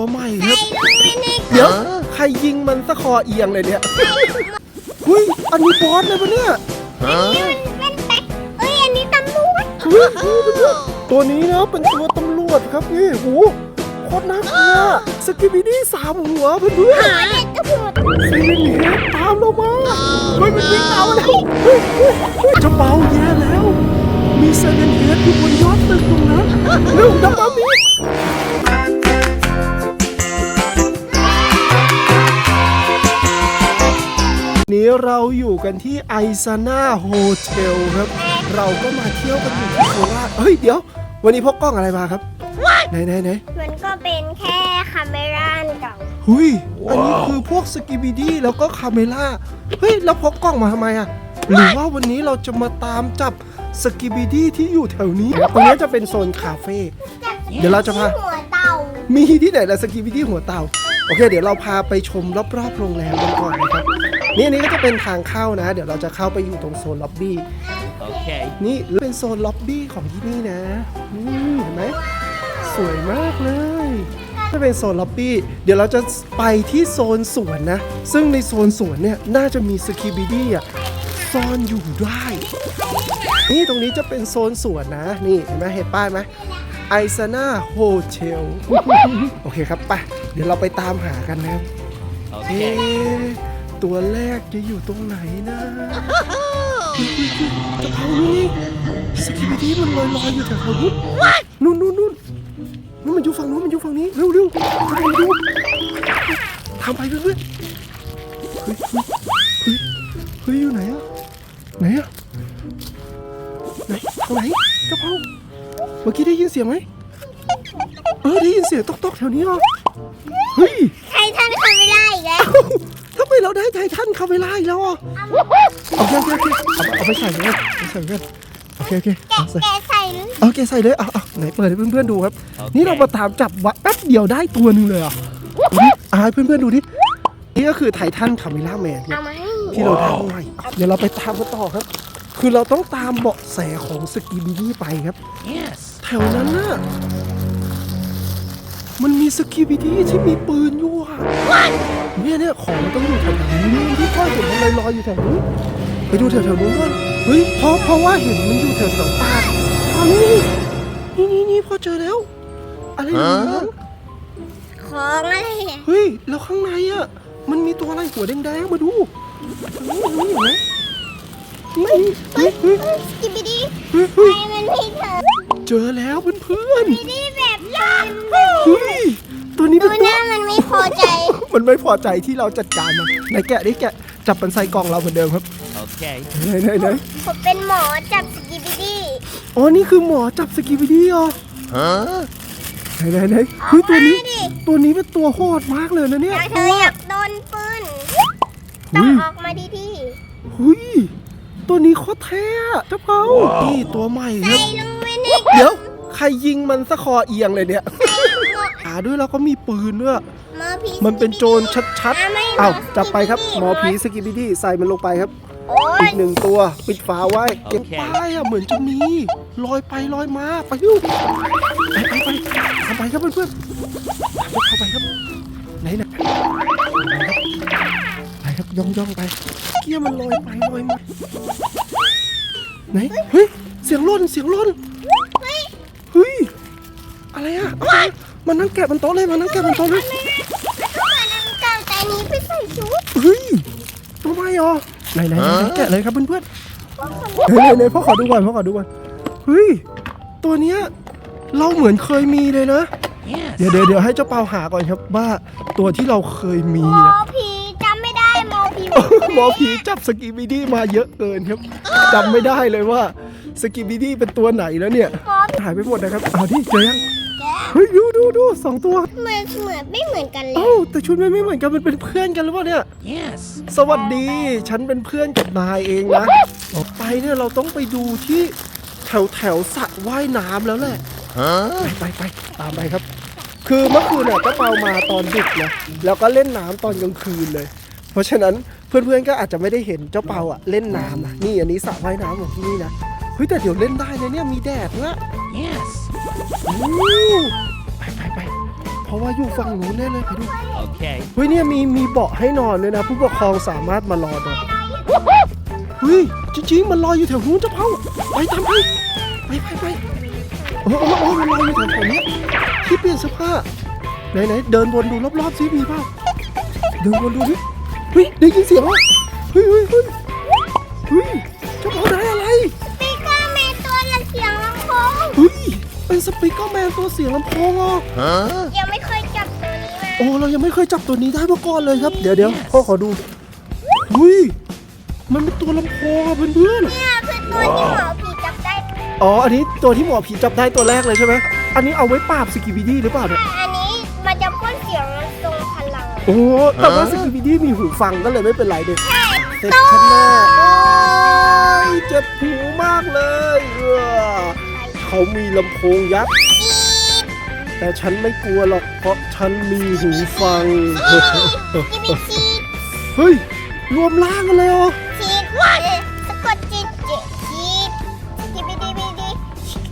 ตัวใหม่ครับเดี๋ยวใครยิงมันสะคอเอียงเลยเนี่ยหุ้ยอันนี้บอสเลยปะเนี่ยนี่มันเป็นแป๊กเอ้ยอันนี้ตำรวจหุ้ยนี่เป็นตัวตัวนี้นะเป็นตัวตำรวจครับนี่โหโคตรน่ากลัวสกิบิดี้สามหัวเพื่อนหาเด็กตำรวจๆซีรีส์นี้ตามเรามาเฮ้ยมันวิ่งตามมาแล้วเฮ้ยเฮ้ยเฮ้ยจะเบาแย่แล้ว มีเซเลนเฮดอยู่บนยอดตึกตรงนั้นเร็วดับมามี นี้เราอยู่กันที่ไอซาน่าโฮเทลครับ เราก็มาเที่ยวกันอยู่ที่โคราชเฮ้ยเดี๋ยว วันนี้พกกล้องอะไรมาครับไหนไหนไหนมันก็เป็นแค่คาเมร่าเก่าหุยอันนี้คือพวกสกิบิดี้แล้วก็คาเมล่าเฮ้ยแล้วพกกล้องมาทำไมอะหรือว่าวันนี้เราจะมาตามจับสกิบิดี้ที่อยู่แถวนี้ตรงนี้จะเป็นโซนคาเฟ่เดี๋ยวเราจะพาหัวเต่ามีที่ไหนละสกิบิดี้หัวเต่าโอเค เดี๋ยวเราพาไปชมรอบๆโรงแรมกันก่อนนะครับ นี่อันนี้ก็จะเป็นทางเข้านะ เดี๋ยวเราจะเข้าไปอยู่ตรงโซนล็อบบี้ Okay. นี่เป็นโซนล็อบบี้ของที่นี่นะ นี่เห็นไหมสวยมากเลยถ้าเป็นโซนล็อบบี้ เดี๋ยวเราจะไปที่โซนสวนนะ ซึ่งในโซนสวนเนี่ยน่าจะมีสกีบิดี้อะซ่อนอยู่ได้ นี่ตรงนี้จะเป็นโซนสวนนะ นี่เห็นไหมเห็นป้ายไหมไอซาน่าโฮเทล โอเคครับ ไป เดี๋ยวเราไปตามหากันนะครับเอ๊ Okay. ะ ตัวแรกจะอยู่ตรงไหนนะกระเพรานี่สกิบิดี้มันลอยลอยๆอยู่แถวๆนู้นนู่นนู่นนู่นมันอยู่ฝั่งนู้นมันอยู่ฝั่งนี้เร็วเร็วไปดูทำไปเพื่อนๆเฮ้ยเฮ้ยเฮ้ยเฮ้ยอยู่ไหนอะไหนอะไหนตรงไหนกระเพราเมื่อกี้ได้ยินเสียงไหมเออได้ยินเสียงตอกๆแถวนี้เหรอเฮ้ย ไททันคาเวล่าอีกแล้วอะโอเคโอเคโอเคเอาเอาไปใส่เลยเอาไปใส่เลยโอเคโอเคแกะเอาใส่แกะใส่เลยโอเคใส่เลยเอาเอาไหนเปิดให้เพื่อนๆดูครับ นี่เรามาตามจับวะแป๊บเดียวได้ตัวหนึ่งเลยเหรอะดูดิอ่าให้เพื่อนๆดูดินี่ก็คือไททันคาเวล่าแมนครัเอาบมาให้ที่เราได้ไว้เดี๋ยวเราไปตามกันต่อครับ คือเราต้องตามเบาะแสของสกีบิดี้ไปครับ Yes. แถวนั้นน่ะ มันมีสกีบิดี้ที่มีปืนอยู่อะ เนี่ยเนี่ยของมันต้องอยู่แถวนี้ที่พ่อเห็นมันลอยลอยๆอยู่แถวนู้ไปดูแถวๆนู้นก่อนเฮ้ยเพราะเพราะว่าเห็นมันอยู่แถวๆป่าอันนี้นี่นี่นี่พ่อเจอแล้ว อะไรอยู่นะของอะไรเนี่ยเฮ้ยแล้วข้างในอะมันมีตัวอะไรหัวแดงๆมาดูนี่เห็นไหมนี่เฮ้ยเฮ้ยสกิบบิดี้ไปมันไมีเธอเจอแล้วเพื่อนสกิบิดี้แบบยันๆเฮ้ย ตัวนี้ดูเป็นหตัวน้ามันไม่พอใจ มันไม่พอใจที่เราจัดการมันไหนแกะดิแกะจับมันใส่กล่องเราเหมือนเดิมครับ Okay. ไหนไหนไหนผมเป็นหมอจับสกิบบิดี้อ๋อนี่คือหมอจับสกีบิดี้เหรอ Huh? ไหนไหนไหนเฮ้ยตัวนี้มาดิตัวนี้เป็นตัวโหดมากเลยนะเนี่ยถ้าเธออยากโดนปืนต้องออกมาดีที่หุยตัวนี้โคตรเท่อะเจ้าเปานี่ตัวใหม่คใส่รับ ลงไปนี่เดี๋ยว ใครยิงมันสะคอเอียงเลยเนี่ยหาด้วยแล้วก็มีปืนด้วย หมอผีมันเป็นโจรชัดอะไม่ๆอ้าวหมอจับไปครับสกิบิดี้หมอผีสกิบิดี้ใส่มันลงไปครับ โอ้ยอีกหนึ่งตัวปิดฝาไว้ เก็บโอเคป้ายอะเหมือนจะมีลอยไปลอยมาไปดูไปไปไปทำไปครับเพื่อนๆเข้าไปครับไหนนะไปครับย่องย่องๆไปเกี้ยมันลอยไปลอยมาไหนเฮ้ยเสียงล่นเสียงล่นเฮ้ยอะไรอะ เอาไปมันนั่งแกะบนโต๊ะเลยมันนั่งแกะบนโต๊ะเลยแล้วก็เหมือนน้ำเก่าแต่อันนี้ไปใส่ชุดเฮ้ยตัวไม่หรอไหนไหนไหนแกะเลยครับเพื่อนๆพวกคนเฮ้ยเนยพ่อขอดูก่อนพ่อขอดูก่อนเฮ้ยตัวเนี้ยเราเหมือนเคยมีเลยนะ Yes. เดี๋ยวเดี๋ยวเดี๋ยวให้เจ้าเปาหาก่อนครับว่าตัวที่เราเคยมีหมอนะผีจำไม่ได้หมอผีหมอผีจับสกีบิดี้มาเยอะเกินครับจำไม่ได้เลยว่าสกีบิดี้เป็นตัวไหนแล้วเนี่ยหมอผีหายไปหมดนะครับเอาที่เจอยังแก เฮ้ยดูดูดูสองตัวเหมือนเหมือนไม่เหมือนกันเลยเอ้าแต่ชุดมันไม่เหมือนกันมันเป็นเพื่อนกันหรือเปล่าเนี่ย Yes. สวัสดีฉันเป็นเพื่อนกับนายเองนะต่อไปเนี่ยเราต้องไปดูที่แถวแถวสระว่ายน้ำแล้วแหละ Huh? ไปไปไปตามไปครับ คือเมื่อคืนเนี่ยก็เปามาตอนดึกนะแล้วก็เล่นน้ำตอนกลางคืนเลย เพราะฉะนั้นเพื่อนๆก็อาจจะไม่ได้เห็นเจ้าเปาอะเล่นน้ำนะนี่อันนี้สระว่ายน้ำของที่นี่นะเฮ้ยแต่เดี๋ยวเล่นได้นะเนี่ยมีแดดด้วย Yes. อู้ไปไปไปพเพราะว่าอยู่ฝั่งนู้นแน่เลยไปดู Okay. เฮ้ยเนี่ยมีมีเบาะให้นอนด้วยนะ ผู้ปกครองสามารถมารอนอนเฮ้ยจริงๆมันลอยอยู่แถวนู้นเจ้าเผาไปตามไปไปไปไปโอ้โอ้โอ้มันลอยอยู่แถวแถวเนี้ยที่เปลี่ยนเสื้อผ้าไหนไหนเดินวนดูรอบๆซิมีเปล่าเดินวนดูดิเฮ้ยได้ยินเสียงแล้วเฮ้ยเฮ้ยเฮ้ยเฮ้ย เป็นสปีกเกอร์แมนตัวเสียงลำโพงเหรอ Huh? ยังไม่เคยจับตัวนี้มาโอ้เรายังไม่เคยจับตัวนี้ได้มาก่อนเลยครับ เดี๋ยวเดี๋ยวพ่อขอดูหุยมันเป็นตัวลำโพงอะเพื่อนเนี่ยคือตัวที่หมอผีจับได้ๆอ๋ออันนี้ตัวที่หมอผีจับได้ตัวแรกเลยใช่ไหมอันนี้เอาไว้ปราบสกิบิดี้หรือเปล่าเนี่ยอันนี้มันจะพ่นเสียงทรงพลังโอ้แต่ว่าสกิบิดี้มีหูฟังก็เลยไม่เป็นไรเด็กเซ็ตชั้นหน้าโอ้ยเจ็บหูมากเลยเออ เขามีลำโพงยักษ์ แต่ฉันไม่กลัวหรอก เพราะฉันมีหูฟังกิบิชีดเฮ้ย รวมร่างกันเลยเหรอชีดสะกดจิตเจชีดกิบิดีบิดี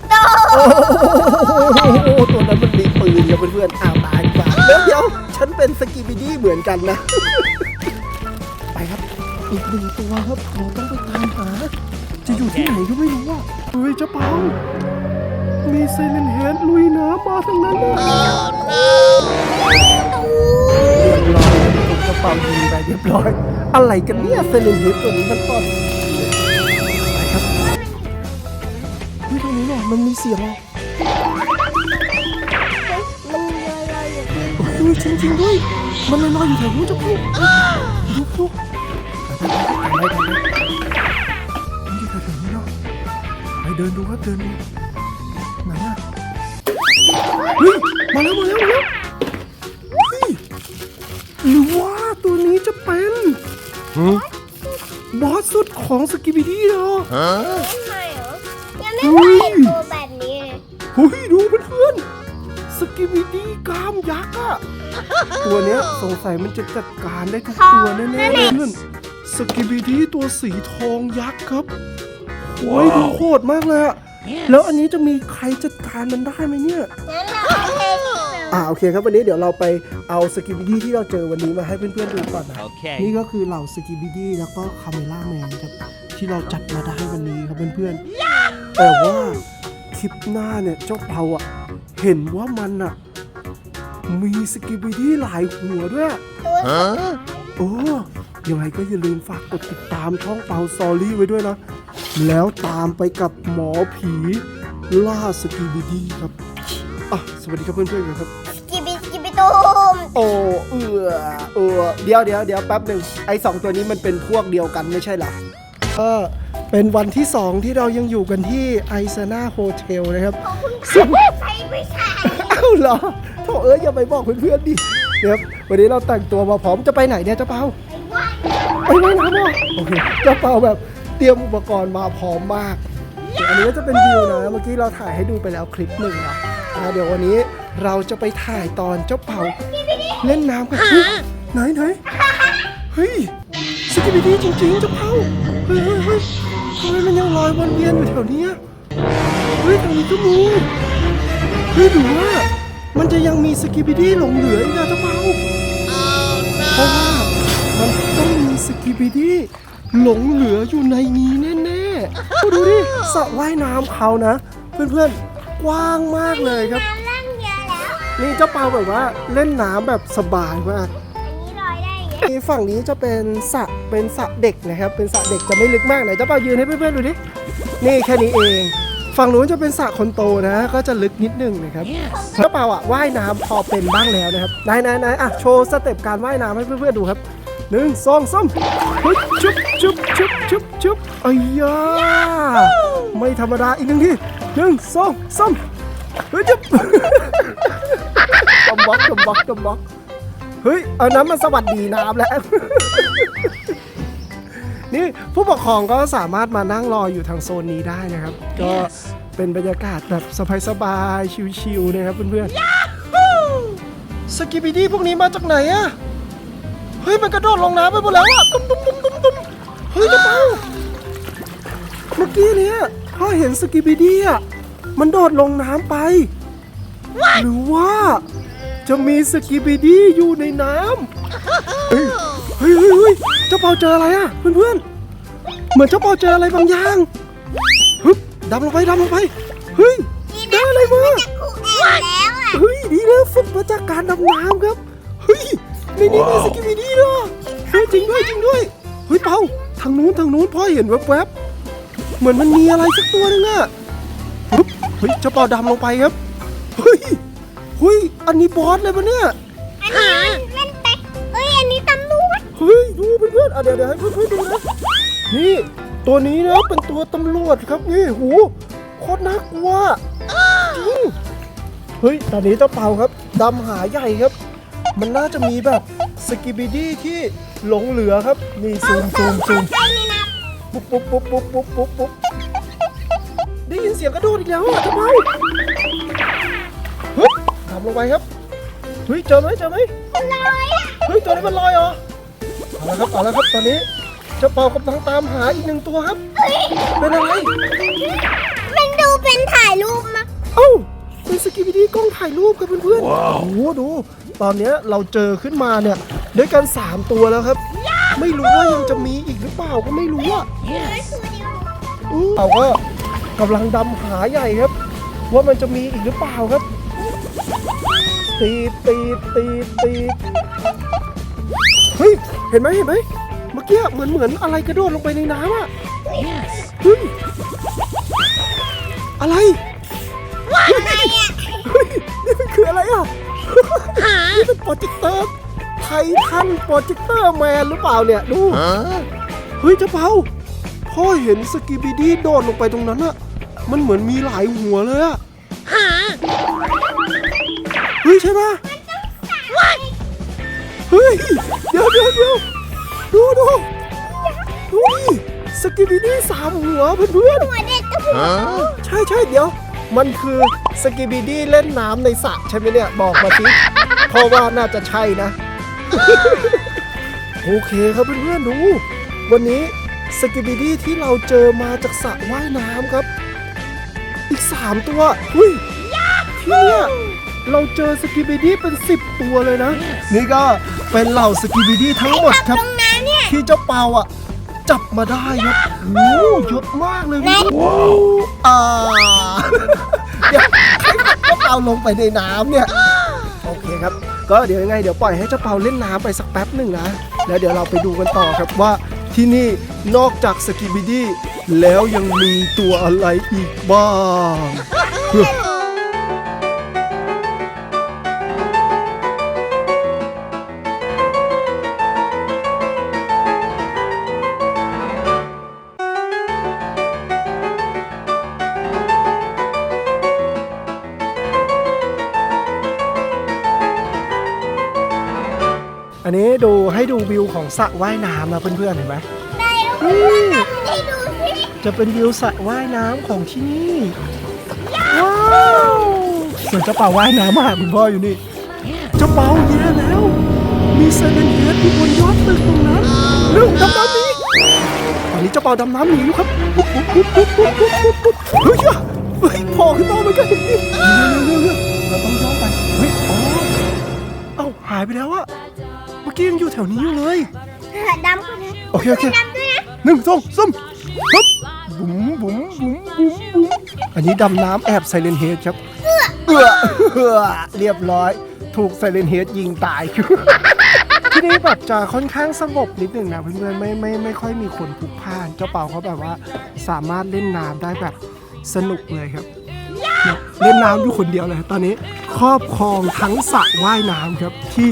โตโอ้โหตัวนั้นมันมีปืนกับเพื่อนๆอ้าวตายดีกว่าเดี๋ยวเดี๋ยวฉันเป็นสกิบิดี้เหมือนกันนะ ไปครับ อีกหนึ่งตัวครับเราต้องไปตามหา จะอยู่ที่ไหนก็ไม่รู้อะ เฮ้ยเจ้าเปามีไซเลนเฮดลุยน้ำมาทั้งนั้นเลยเรียบร้อยผมกระเป๋ายิงไปเรียบร้อย อะไรกันเนี่ยไซเลนเฮดตัวนี้มันตอนไปครับเฮ้ยตรงนี้เนี่ยมันมีเสียงเหรอมันลอยๆอยู่โอ้ยจริงจริงๆด้วย มันลอยๆอยู่แถวนู้นเจ้าพูดูดูไปไปไปไปมัน เดินดูครับเดินดูไหนอะเฮ้ยมาแล้วมาแล้วมาแล้วเฮ้ยหรือว่าตัวนี้จะเป็นบอสสุดของสกิบิดี้เหรอ Huh? ไม่เหรอยังไม่เคยเห็นตัวแบบนี้เลยเฮ้ยดูเพื่อนๆสกิบิดี้กล้ามยักษ์อะตัวเนี้ยสงสัยมันจะจัดการได้ทุกตัวแน่ๆเลยเพื่อนสกิบิดี้ตัวสีทองยักษ์ครับ โอ้ยดูโคตรมากเลยอะแล้วอันนี้จะมีใครจัดการมันได้ไหมเนี่ย งั้นเราเอาเทที่เปลอ่าโอเคครับวันนี้เดี๋ยวเราไปเอาสกิบิดี้ที่เราเจอวันนี้มาให้เพื่อนๆดูก่อนนะ Okay. นี่ก็คือเหล่าสกิบิดี้แล้วก็คาเมล่าแมนครับที่เราจัดมาได้วันนี้ครับเพื่อนๆแต่ว่าคลิปหน้าเนี่ยเจ้าเปาอะเห็นว่ามันอะมีสกิบิดี้หลายหัวด้วย Huh? โอ้ยังไงก็อย่าลืมฝากกดติดตามช่องเปาซอรี่ไว้ด้วยนะ แล้วตามไปกับหมอผีล่าสกิบิดี้ครับอะสวัสดีครับเพื่อนๆกันครับ กิบิกิบิตูมโอ้เอือเออเดี๋ยวเดี๋ยวเดี๋ยวแป๊บหนึ่งไอ้สองตัวนี้มันเป็นพวกเดียวกันไม่ใช่เหรอก็เป็นวันที่สองที่เรายังอยู่กันที่ไอซาน่าโฮเทลนะครับซึ่ง ใช่ไม่ใช่เอ้าเหรอโถเอ้ยอย่าไปบอกเพื่อนๆดิเดี๋ยววันนี้เราแต่งตัวมาพร้อมจะไปไหนเนี่ยเจ้าเปาไปว่ายน้ำเหรอโอเคเจ้าเปาแบบ เตรียมอุปกรณ์มาพร้อมมากเดี๋ยวอันนี้ก็จะเป็นวิวนะเมื่อกี้เราถ่ายให้ดูไปแล้วคลิปหนึ่งเนาะอ่าเดี๋ยววันนี้เราจะไปถ่ายตอนเจ้าเปาเล่นน้ำกันเฮ้ยไหนไหนเฮ้ยสกิบิดี้จริงๆเจ้าเปาเฮ้ยเฮ้ยเฮ้ยทำไมมันยังลอยวนเวียนอยู่แถวเนี้ยเฮ้ยทางนี้ก็มีเฮ้ยหรือว่ามันจะยังมีสกิบิดี้หลงเหลืออีกนะเจ้าเปาเพราะว่ามันต้องมีสกิบิดี้ หลงเหลืออยู่ในนี้แน่ๆดูดิสระว่ายน้ำเขานะ เพื่อนๆ กว้างมากเลยครับ น้ำล่างเยอะแล้วนี่เจ้าเปาแบบว่าเล่นน้ำแบบสบายมาก อันนี้ลอยได้เยอะนี่ฝั่งนี้จะเป็นสระเป็นสระเด็กนะครับ เป็นสระเด็กจะไม่ลึกมากไหนเจ้าเปายืนให้เพื่อนๆดูดิ นี่แค่นี้เอง ฝั่งนู้นจะเป็นสระคนโตนะ ก็จะลึกนิดนึงนะครับเจ้าเปาอะว่ายน้ำพอเป็นบ้างแล้วนะครับไหนไหนไหนอะโชว์สเต็ปการว่ายน้ำให้เพื่อนๆดูครับ หนึ่งสองสามเฮ้ยชุบชุบชุบชุบชุบไอ้ยาไม่ธรรมดาอีกหนึ่งทีหนึ่งสองสามเฮ้ยจุบกำบ็อกกำบ็อกกำบ็อกเฮ้ยเอาน้ำมาสวัสดีน้ำแล้ว นี่ผู้ปกครองก็สามารถมานั่งรออยู่ทางโซนนี้ได้นะครับ ก็เป็นบรรยากาศแบบสบายๆชิลๆนะครับเพื่อนๆสกิบิดี้พวกนี้มาจากไหนอะเฮ้ยมันกระโดดลงน้ำไปหมดแล้วอะตุ้มตุ้มตุ้มตุ้มตุ้มเฮ้ยกระเป๋าเมื่อกี้เนี้ยพ่อเห็นสกิบิดี้อะมันโดดลงน้ำไป หรือว่าจะมีสกิบิดี้อยู่ในน้ำเฮ้ยเฮ้ยเฮ้ยเฮ้ยเจ้าเปาเจออะไรอะเพื่อนๆเหมือนเจ้าเปาเจออะไรบางอย่างฮึบดำลงไปดำลงไปเฮ้ยได้อะไรมาจะขู่แอนแล้วอะเฮ้ยดีนะฝึกมาจากการดำน้ำครับเฮ้ย ในนี้มีสกิบิดี้ด้วยเฮ้ยจริงด้วยจริงด้วยเฮ้ยเปาทางนู้นทางนู้นพ่อเห็นแวบๆเหมือนมันมีอะไรสักตัวนึงอะปึ๊บเฮ้ยเจ้าเปาดำลงไปครับเฮ้ยเฮ้ยอันนี้บอสเลยปะเนี่ยอันนี้เล่นไปเอ้ยอันนี้ตำรวจเฮ้ยดูเพื่อนๆอะเดี๋ยวเดี๋ยวให้เพื่อนๆดูนะนี่ตัวนี้นะเป็นตัวตำรวจครับนี่โหโคตรน่ากลัวจริงเฮ้ยตอนนี้เจ้าเปาครับดำหาใหญ่ครับ มันน่าจะมีแบบสกิบิดี้ที่หลงเหลือครับ นี่ซูมซูมซูมใช่นี่นะปุ๊บปุ๊บปุ๊บปุ๊บปุ๊บปุ๊บปุ๊บได้ยินเสียงกระโดดอีกแล้วอะเจ้าเปาเฮ้ยทำลงไปครับเฮ้ยเจอไหมเจอไหมลอยอะเฮ้ยตัวนี้มันลอยเหรอเอาละครับเอาละครับตอนนี้เจ้าเปากำลังตามหาอีกหนึ่งตัวครับ เป็นอะไรมันดูเป็นถ่ายรูปมาเอ้า เป็นสกิบิดี้กล้องถ่ายรูปครับเพื่อนๆ โอ้โหดู ตอนเนี้ยเราเจอขึ้นมาเนี่ยด้วยกันสามตัวแล้วครับ ไม่รู้ว่ายังจะมีอีกหรือเปล่าก็ไม่รู้อะเอ้ยตัวเดียวอืมเราก็กำลังดำหาใหญ่ครับ ว่ามันจะมีอีกหรือเปล่าครับ ตีดตีดตีดตีดเฮ้ย เห็นไหมเห็นไหมเมื่อกี้เหมือนเหมือนอะไรกระโดดลงไปในน้ำอะ Yes. เฮ้ย อะไรอะ คืออะไรอะ นี่เป็นโปรเจคเตอร์ไททันโปรเจคเตอร์แมนหรือเปล่าเนี่ยดู Huh? เฮ้ยเจ้าเปาพ่อเห็นสกิบิดี้โดดลงไปตรงนั้นอะมันเหมือนมีหลายหัวเลยอะเฮ้ยใช่ปะเฮ้ย เดี๋ยวเดี๋ยวเดี๋ยวดูดูดูดิสกิบิดี้สามหัวเพื่อนหัวเด็กก็หัว Huh? ๆใช่ใช่เดี๋ยว มันคือ สกิบิดี้เล่นน้ำในสระใช่ไหมเนี่ย บอกมาสิเพราะว่าน่าจะใช่นะ โอเคครับเพื่อนๆดู วันนี้สกิบิดี้ที่เราเจอมาจากสระว่ายน้ำครับ อีก 3 ตัวหุยที่เนี่ยเราเจอสกิบิดี้เป็น 10 ตัวเลยนะ นี่ก็เป็นเหล่าสกิบิดี้ทั้งหมดครับตรงน้ำเนี่ยที่เจ้าเปาอะ จับมาได้ครับโอ้โหเยอะมากเลยครับอ่าาเปาลงไปในน้ำเนี่ย โอเคครับ ก็เดี๋ยวยังไงเดี๋ยวปล่อยให้เจ้าเปาเล่นน้ำไปสักแป๊บหนึ่งนะ แล้วเดี๋ยวเราไปดูกันต่อครับว่าที่นี่นอกจากสกิบิดี้แล้วยังมีตัวอะไรอีกบ้าง ให้ดูวิวของสระว่ายน้ำนะเพื่อนๆเห็นไหมได้ลูกนี่ได้ดูสิจะเป็นวิวสระว่ายน้ำของที่นี่ว้าวสือนเจ้าป่าว่ายน้ำมาหาคุณพ่ออยู่นี่เจ้าเป่าแย่แล้ว มีเซเลนเฮดที่บนยอดตึกตรงนั้นลูกดำน้ำหนีตอนนี้เจ้าเป่าดำน้ำหนีอยู่ครับเฮ้ยเฮ้ยพ่อขึ้นมาเหมือนกันเร็วๆเราต้องย้อนไปเฮ้ยอ๋อเอ้าหายไปแล้วอะ กี้ยังอยู่แถวนี้อยู่เลย ดำคนนั้นโอเคโอเคดำด้วยนะหนึ่งสองสามฮึบบุ๋มบุ๋มบุ๋มบุ๋มบุ๋มอันนี้ดำน้ำแอบไซเลนเฮดครับเอื้อเอื้อเรียบร้อย ถูกไซเลนเฮดยิงตายที่นี่แบบจะค่อนข้างสงบนิดหนึ่งนะเพื่อนๆไม่ไม่ไม่ค่อยมีคนพลุกพล่านเจ้าเป่าเขาแบบว่าสามารถเล่นน้ำได้แบบสนุกเลยครับเนี่ยเล่นน้ำอยู่คนเดียวเลย ตอนนี้ครอบครองทั้งสระว่ายน้ำครับที่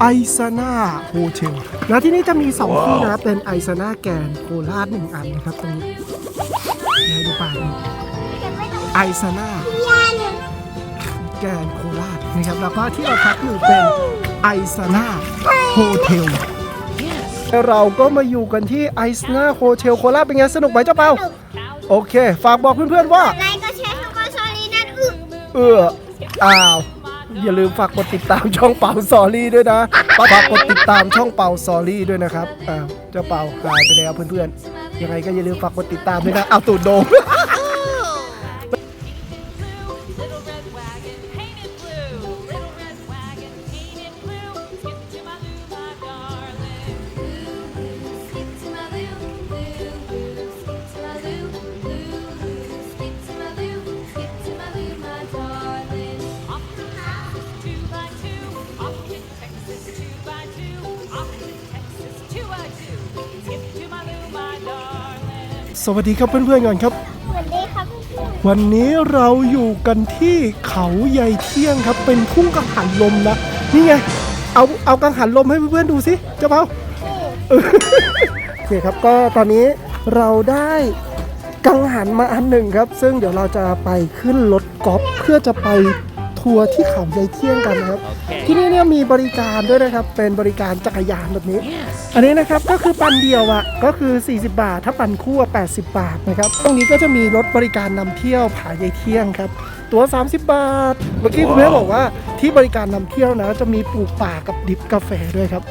ไอซาน่าโฮเทลนะที่นี่จะมีสองที่นะ เป็นไอซาน่าแกนโคราชหนึ่งอันนะครับตรงนี้เดี๋ยวดูป่าดูจะไม่ต้องไอซาน่ายาเนี่ยแกนโคราชนะครับแล้วก็ที่เราพักอยู่เป็นไอซาน่าโฮเทล Yes. เราก็มาอยู่กันที่ไอซาน่าโฮเทลโคราชเป็นไงสนุกไหมเจ้าเปาสนุกโอเค ฝากบอกเพื่อนๆว่าไลค์ก็แชร์ทุกคนสวัสดีนั่นอึเอออ้าว อย่าลืมฝากกดติดตามช่องเป่าซอรี่ด้วยนะฝากกดติดตามช่องเป่าซอรี่ด้วยนะครับอ่าเจ้าเป่าหายไปแล้วเพื่อนๆยังไงก็อย่าลืมฝากกดติดตามด้วยนะเอาตูดโดม สวัสดีครับเพื่อนๆก่อนครับ สวัสดีครับเพื่อนวันนี้เราอยู่กันที่เขาใหญ่เที่ยงครับ เป็นทุ่งกังหันลมนะนี่ไง เอาเอากังหันลมให้เพื่อนๆดูสิเจ้าเปาๆเออโอเคครับก็ตอนนี้เราได้กังหันมาอันหนึ่งครับ ซึ่งเดี๋ยวเราจะไปขึ้นรถกอล์ฟเพื่อจะไปทัวร์ที่เขาใหญ่เที่ยงกันนะครับ ที่นี่เนี่ยมีบริการด้วยนะครับ เป็นบริการจักรยานแบบนี้ Yes. อันนี้นะครับก็คือปันเดียวอะก็คือ 40 บาท ถ้าปันคู่อะ80 บาทนะครับตรงนี้ก็จะมีรถบริการนำเที่ยวผายายเที่ยงครับ ตัว 30 บาท เมื่อกี้คุณแม่บอกว่าที่บริการนำเที่ยวนะ จะมีปลูกป่ากับดิบกาแฟด้วยครับ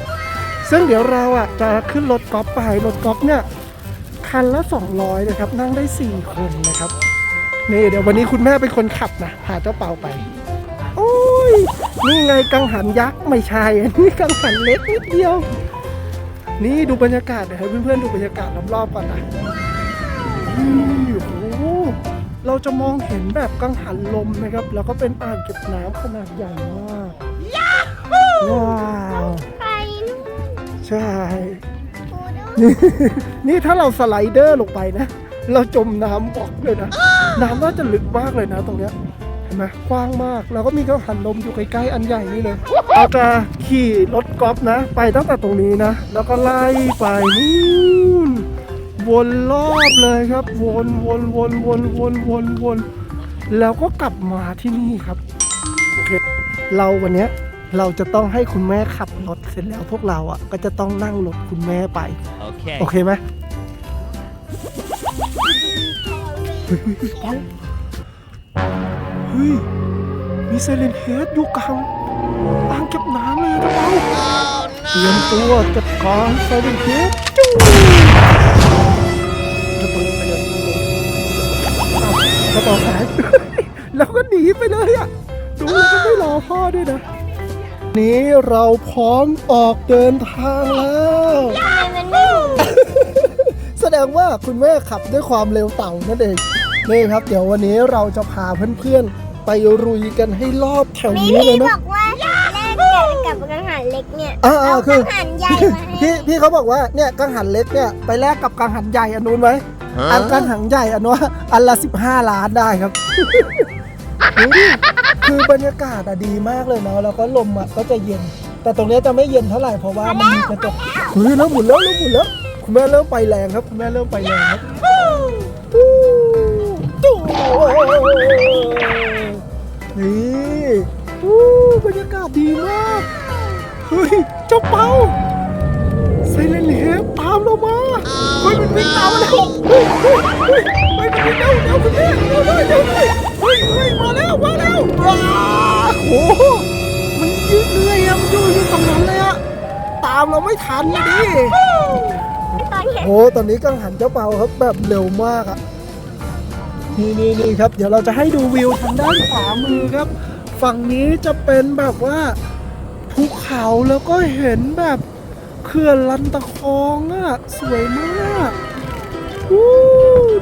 ซึ่งเดี๋ยวเราอะจะขึ้นรถกอล์ฟไปรถกอล์ฟเนี่ยคันละ 200นะครับนั่งได้ 4 คนนะครับนี่เดี๋ยววันนี้คุณแม่เป็นคนขับนะพาเจ้าเปาไปโอ้ยนี่ไงกังหันยักษ์ไม่ใช่อันนี้กังหันเล็กนิดเดียว นี่ดูบรรยากาศเดี๋ยวให้เพื่อนๆดูบรรยากาศรอบๆก่อนนะนี่โอ้โหเราจะมองเห็นแบบกังหันลมนะครับ แล้วก็เป็นอ่างเก็บน้ำขนาดใหญ่มากว้าวไปนู่นใช่ปูดูนี่ นี่ถ้าเราสไลเดอร์ลงไปนะ เราจมน้ำบอกเลยนะ น้ำน่าจะลึกมากเลยนะตรงเนี้ยเห็น ไหมกว้างมาก แล้วก็มีกังหันลมอยู่ใกล้ๆอันใหญ่นี่เลยเราจะขี่รถกอล์ฟนะ ไปตั้งแต่ตรงนี้นะ แล้วก็ไล่ไปนู่นวนรอบเลยครับ วนวนวนวนวนวนวนแล้วก็กลับมาที่นี่ครับโอเคเราวันเนี้ยเราจะต้องให้คุณแม่ขับรถเสร็จแล้วพวกเราอะก็จะต้องนั่งรถคุณแม่ไป Okay. โอเคไหมเฮ้ย มีเซเลนเฮดอยู่กลางอ่างเก็บน้ำเลยนะเปาเตรียมตัวจัดการเซเลนเฮดจะเปิดไปเลยกระเป๋าหายแล้วก็หนีไปเลยอะ ดูก็ไม่รอพ่อด้วยนะนี้เราพร้อมออกเดินทางแล้วแสดงว่าคุณแม่ขับด้วยความเร็วเต่านั่นเองนี่ครับ เดี๋ยววันนี้เราจะพาเพื่อนๆ ไปรุยกันให้รอบแถวมีนี้เลพี่ยบนะ อกว่าแลกกันกับกังหันเล็กเนี่ยอ่าเอาๆคือ กังหันใหญ่มาให้พี่พี่เขาบอกว่าเนี่ยกังหันเล็กเนี่ยไปแลกกับกังหันใหญ่อันนู้นไหมอันกังหันใหญ่อันนู้นอันละ 15 ล้านได้ครับ ดูดิคือบรรยากาศอะดีมากเลยเนาะแล้วก็ลมอะก็จะเย็น แต่ตรงเนี้ยจะไม่เย็นเท่าไหร่เพราะว่ามันมีกระจกเฮ้ยแล้วหมุนแล้วแล้วหมุนแล้วคุณแม่เริ่มไปแรงครับคุณแม่เริ่มไปแรงครับตู้ตู้ นี่อู้บรรยากาศดีมาก เฮ้ย เจ้าเปาไซเลนเฮดตามเรามาเฮ้ยมันวิ่งตามมาแล้วเฮ้ยเฮ้ยเฮ้ยเฮ้ยมันวิ่งเร็วเร็วคุณแม่เร็วเลยเร็วเลยเฮ้ยเฮ้ยมาแล้วมาแล้วว้าโอ้โหมันยืดเลยอะมันอยู่อยู่ตรงนั้นเลยอะตามเราไม่ทันนะดิตอนเห็นโอ้ตอนนี้กังหันเจ้าเปาครับแบบเร็วมากอะ นี่นี่นี่ครับ เดี๋ยวเราจะให้ดูวิวทางด้านขวามือครับ ฝั่งนี้จะเป็นแบบว่าภูเขาแล้วก็เห็นแบบเขื่อนลันตะคองอะสวยมากวู้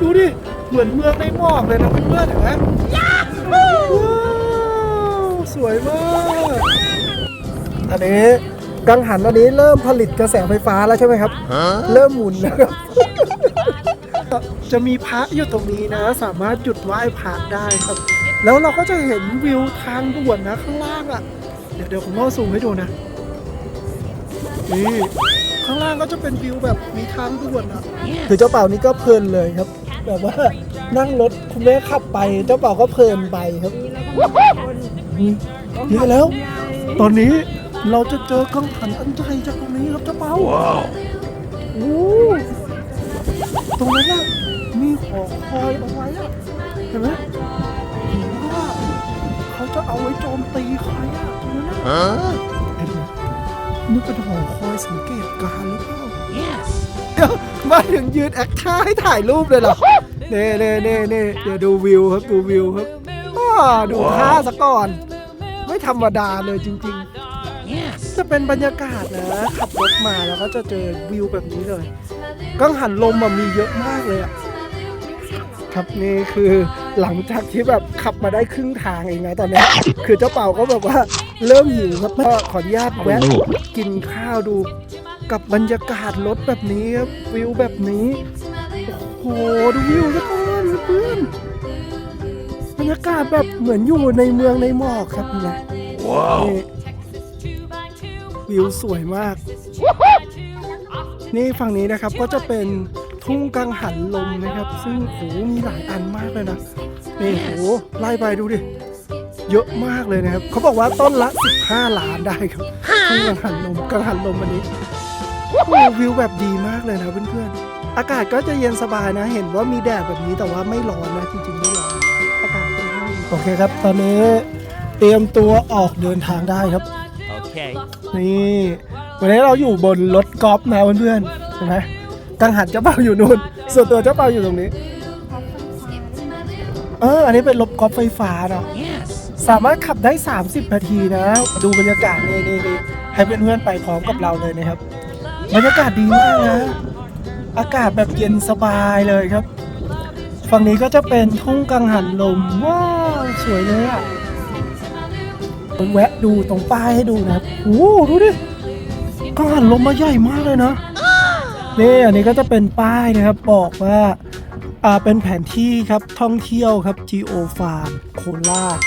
ดูดิ เหมือนเมืองในหมอกเลยนะเพื่อนๆเห็นไหมว้าวสวยมาก อันนี้กังหันอันนี้เริ่มผลิตกระแสไฟฟ้าแล้วใช่ไหมครับ เริ่มหมุนนะครับ จะมีพระอยู่ตรงนี้นะ สามารถหยุดไหว้พระได้ครับ แล้วเราก็จะเห็นวิวทางด่วนนะข้างล่างอะ่ะ เดี๋ยวเดี๋ยวผมเอาซูมให้ดูนะนี่ข้างล่างก็จะเป็นวิวแบบมีทางด่วนอะ่ะคือเจ้าเป่านี่ก็เพลินเลยครับ แบบว่านั่งรถคุณแม่ขับไป เจ้าเป่าก็เพลินไปครับนี่นี่แล้ว ตอนนี้เราจะเจอกังหันอันใหญ่จากตรงนี้ครับเจ้าเป่าโอ้ต รงนั้นน่ะมีหอคอยเอาไว้อะเห็นไหมเห็นว่าเขาจะเอาไว้โจมตีใครอะตรงนั้นน่ะเห็นไหมนี่เป็นหอคอยสังเกตการณ์หรือเปล่า Yes. เดี๋ยวมาถึงยืนแอคท่าให้ถ่ายรูปเลยเหรอเน่เน่เน่เน่เดี๋ยวดูวิวครับดูวิวครับอ้าดูท่าซะก่อน ไม่ธรรมดาเลยจริง ๆ จะเป็นบรรยากาศนะ ขับรถมาแล้วก็จะเจอวิวแบบนี้เลยกังหันลมอะมีเยอะมากเลยอะครับนี่คือหลังจากที่แบบขับมาได้ครึ่งทางเองนะตอนเนี้ยคือเจ้าเป่าก็แบบว่าเริ่มหิวครับก็ขออนุญาตแวะกินข้าวดูกับบรรยากาศรถแบบนี้ครับวิวแบบนี้โอ้โหดูวิวซะก่อนเพื่อนบรรยากาศแบบเหมือนอยู่ในเมืองในหมอกครับนี่นะนี่ วิวสวยมาก นี่ฝั่งนี้นะครับก็จะเป็นทุ่งกังหันลมนะครับ ซึ่งโหมีหลายอันมากเลยนะนี่โหไล่ไปดูดิเยอะมากเลยนะครับเขาบอกว่าต้นละ 15 ล้านได้ครับทุ่งกังหันลมกังหันลมอันนี้วิวแบบดีมากเลยนะเพื่อนๆอากาศก็จะเย็นสบายนะ เห็นว่ามีแดดแบบนี้แต่ว่าไม่ร้อนนะจริงๆไม่ร้อนอากาศค่อนข้างดีโอเคครับ ตอนนี้เตรียมตัวออกเดินทางได้ครับ Okay. นี่วันนี้เราอยู่บนรถกอล์ฟนะเพื่อนๆเห็นไหมกังหันเจ้าเป่าอยู่นู่น ส่วนตัวเจ้าเป่าอยู่ตรงนี้ เออ อันนี้เป็นรถกอล์ฟไฟฟ้าเนาะ Yes. สามารถขับได้ 30 นาทีนะ ดูบรรยากาศนี่นี่นี่ให้เพื่อนๆไปพร้อมกับเราเลยนะครับ บรรยากาศดีมากนะ อากาศแบบเย็นสบายเลยครับ ฝั่งนี้ก็จะเป็นทุ่งกังหันลมว้าว สวยเลยอะ แวะดูตรงป้ายให้ดูนะครับโอ้โหดูดิกังหันลมมาใหญ่มากเลยนะนี่อันนี้ก็จะเป็นป้ายนะครับบอกว่าอ่าเป็นแผนที่ครับท่องเที่ยวครับ Geo Farm โคราช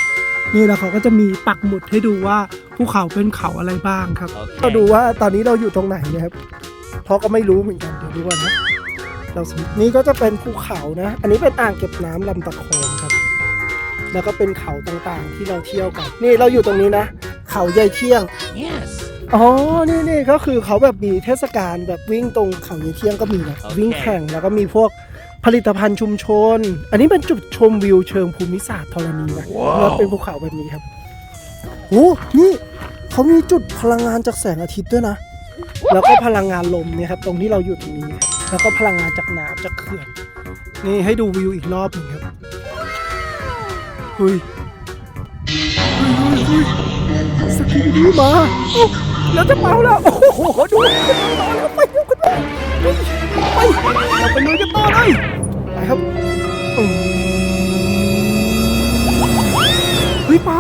นี่แล้วเขาก็จะมีปักหมุดให้ดูว่าภูเขาเป็นเขาอะไรบ้างครับโอเคก็ดูว่าตอนนี้เราอยู่ตรงไหนนะครับเพราะก็ไม่รู้เหมือนกันเดี๋ยวดูก่อนนะเราสมมุตินี่ก็จะเป็นภูเขานะ อันนี้เป็นอ่างเก็บน้ำลำตะคองครับ แล้วก็เป็นเขาต่างๆ ที่เราเที่ยวกัน นี่เราอยู่ตรงนี้นะ เขาใหญ่เที่ยง Yes. อ๋อ นี่นี่ก็คือเขาแบบมีเทศกาลแบบวิ่งตรงเขาเยเที่ยงก็มีนะโอเควิ่งแข่งแล้วก็มีพวกผลิตภัณฑ์ชุมชน อันนี้เป็นจุดชมวิวเชิงภูมิศาสตร์ธรณีนะแล้วเป็นภูเขาแบบนี้ครับโอ้นี่เขามีจุดพลังงานจากแสงอาทิตย์ด้วยนะ แล้วก็พลังงานลมเนี่ยครับตรงที่เราอยู่ตรงนี้ครับแล้วก็พลังงานจากน้ำจากเขื่อน นี่ให้ดูวิวอีกรอบหนึงครับ เฮ้ยเฮ้ยเฮ้ยสกีดีมาโอ้แล้วจะเมาแล้ว โอ้โห ดูกันต่อแล้วไปดูกันต่อเฮ้ยไปเราไปลุยกันต่อเลยไปครับเฮ้ยเปา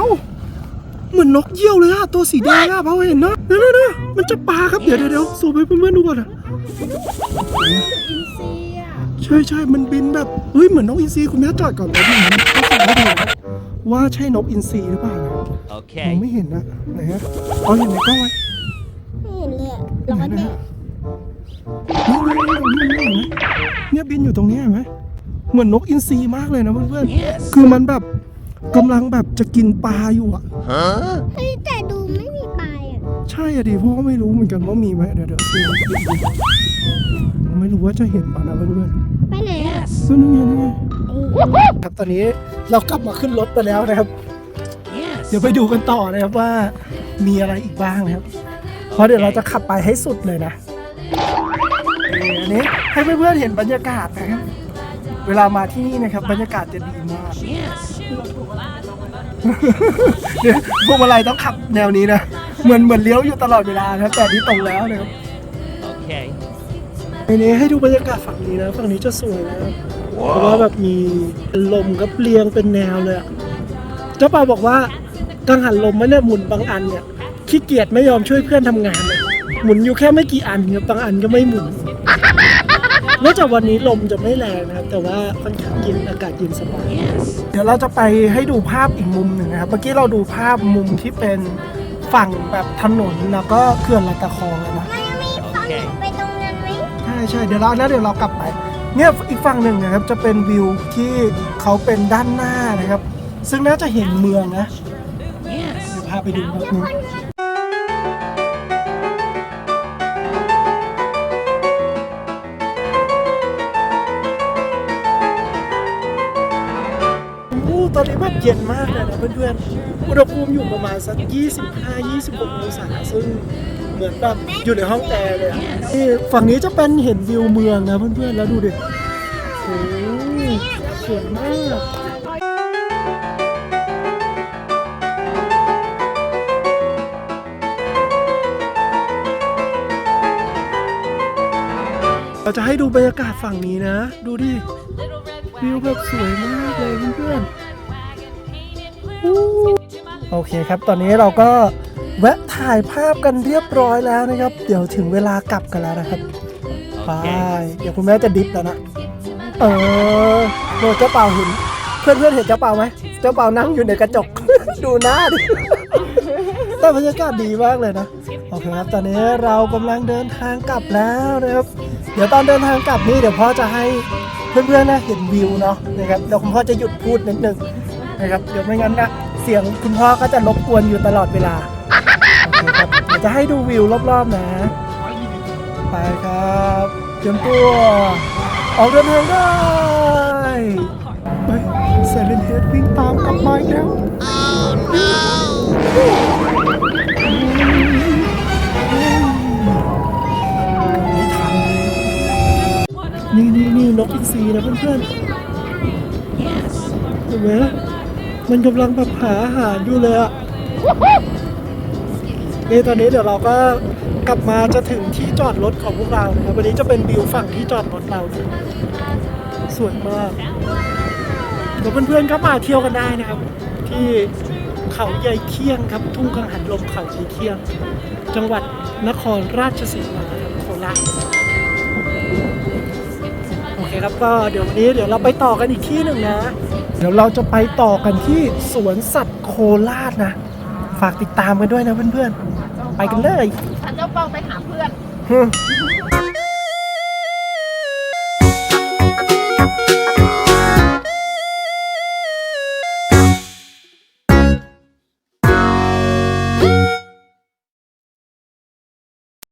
เหมือนนกเยี่ยวเลยอะตัวสีแดงอะเปาเห็นนะเดี๋ยวเดี๋ยวเดี๋ยวมันจะปลาครับ เดี๋ยวเดี๋ยวเดี๋ยวสูบให้เพื่อนๆดูก่อนอะใช่ใช่มันบินแบบ เฮ้ย เหมือนนกอินทรีคุณแม่จอดก่อนแล้วมันต้องส่นะ ว่าใช่นกอินทรีหรือเปล่านะมอง Okay. ไม่เห็นนะไหนฮะเอาเห็นในกล้องไหมไม่เห็นเลยอะร้อนเนี่ยนี่นี่นี่นี่นี่เห็นไหมเนี่ยบินอยู่ตรงนี้เห็นไหมเหมือนนกอินทรีมากเลยนะเพื่อน Yes. ๆคือมันแบบกำลังแบบจะกินปลาอยู่อะ Huh? เฮ้ยแต่ดูไม่มีปลายอะใช่อะดิเพราะว่าไม่รู้เหมือนกันว่ามีไหมเดี๋ยวเดี๋ยวดูไม่รู้ว่าจะเห็นป่ะนะเพื่อนไปไหนอะ Yes. ๆนี่ไงนี่ไง ครับตอนนี้เรากลับมาขึ้นรถไปแล้วนะครับ Yes. เดี๋ยวไปดูกันต่อนะครับว่ามีอะไรอีกบ้างนะครับ เพราะเดี๋ยวเราจะขับไปให้สุดเลยนะนี่อันนี้ให้เพื่อนๆเห็นบรรยากาศนะครับ เวลามาที่นี่นะครับ บรรยากาศจะดีมาก Yes. เดี๋ยวพวงมาลัยต้องขับแนวนี้นะ เหมือนเหมือนเลี้ยวอยู่ตลอดเวลานะครับแต่ที่ตรงแล้วนะครับ Okay. อันนี้ให้ดูบรรยากาศฝั่งนี้นะ ฝั่งนี้จะสวยนะ เพราะว่าแบบมีลมกับเรียงเป็นแนวเลยอะเจ้าป่าบอกว่ากังหันลมมันเนี่ยหมุนบางอันเนี่ยขี้เกียจไม่ยอมช่วยเพื่อนทำงานเลยหมุนอยู่แค่ไม่กี่อันครับบางอันก็ไม่หมุนนอกจากวันนี้ลมจะไม่แรงนะครับ แต่ว่าค่อนข้างเย็นอากาศเย็นสบาย Yes. เดี๋ยวเราจะไปให้ดูภาพอีกมุมหนึ่งนะครับเมื่อกี้เราดูภาพมุมที่เป็นฝั่งแบบถนนแล้วก็เขื่อนลำตะคองอะนะ มันยังมีฝั่งหนึ่งไปตรงนั้นไหม ใช่ใช่เดี๋ยวเราแล้วเดี๋ยวเรากลับไป เนี่ยอีกฝั่งหนึ่งนะครับจะเป็นวิวที่เขาเป็นด้านหน้านะครับ ซึ่งน่าจะเห็นเมืองนะ Yes. เดี๋ยวพาไปดูครับนึงโอ้ตอนนี้แบบเย็นมากเลยนะเพื่อนๆ อุณหภูมิอยู่ประมาณสัก 25-26 องศา ซึ่งเหมือนแบบ อยู่ในห้องแอร์เลยอะนี่ฝั่งนี้จะเป็นเห็นวิวเมืองนะเพื่อนๆแล้วดูดิโอ้สวยมาก เราจะให้ดูบรรยากาศฝั่งนี้นะ ดูดิ วิวแบบสวยมากเลยเพื่อนๆอู้โอเคครับ ตอนนี้เราก็แวะ ถ่ายภาพกันเรียบร้อยแล้วนะครับ เดี๋ยวถึงเวลากลับกันแล้วนะครับไป Okay. เดี๋ยวคุณแม่จะดิฟแล้วนะ เออโดนเจ้าเป่าเห็นเพื่อนเพื่อนๆเห็นเจ้าเป่าไหมเจ้าเป่านั่งอยู่ในกระจก ดูหน้าดิแต่บรรยากาศดีมากเลยนะโอเคครับตอนนี้เรากำลังเดินทางกลับแล้วนะครับ เดี๋ยวตอนเดินทางกลับนี่เดี๋ยวพ่อจะให้เพื่อนๆนะเห็นวิวเนาะนะครับเดี๋ยวคุณพ่อจะหยุดพูดนิดนึงนะครับเดี๋ยวไม่งั้นนะเสียงคุณพ่อก็จะรบกวนอยู่ตลอดเวลา จะให้ดูวิวรอบๆนะ ไปครับเตรียมตัว ออกเดินทางได้เฮ้ยเซเลนเฮดวิ่งตามกลับมาอีกแล้วไม่ทันเลยนี่นี่นี่นกอินทรีนะเพื่อนๆ Yes. เห็นไหมมันกำลังแบบหาอาหารอยู่เลยอะ นี่ตอนนี้เดี๋ยวเราก็กลับมาจะถึงที่จอดรถของพวกเรานะครับวันนี้จะเป็นวิวฝั่งที่จอดรถเราสวยมากเดี๋ยวเพื่อนๆก็มาเที่ยวกันได้นะครับ ที่เขาใหญ่เคียงครับ ทุ่งกังหันลมเขาใหญ่เคียง จังหวัดนครราชสีมาโคราชโอเคครับก็เดี๋ยววันนี้เดี๋ยวเราไปต่อกันอีกที่หนึ่งนะ เดี๋ยวเราจะไปต่อกันที่สวนสัตว์โคราชนะ ฝากติดตามกันด้วยนะเพื่อนๆ ไปกันเลย ฉันจะเป้าไปหาเพื่อน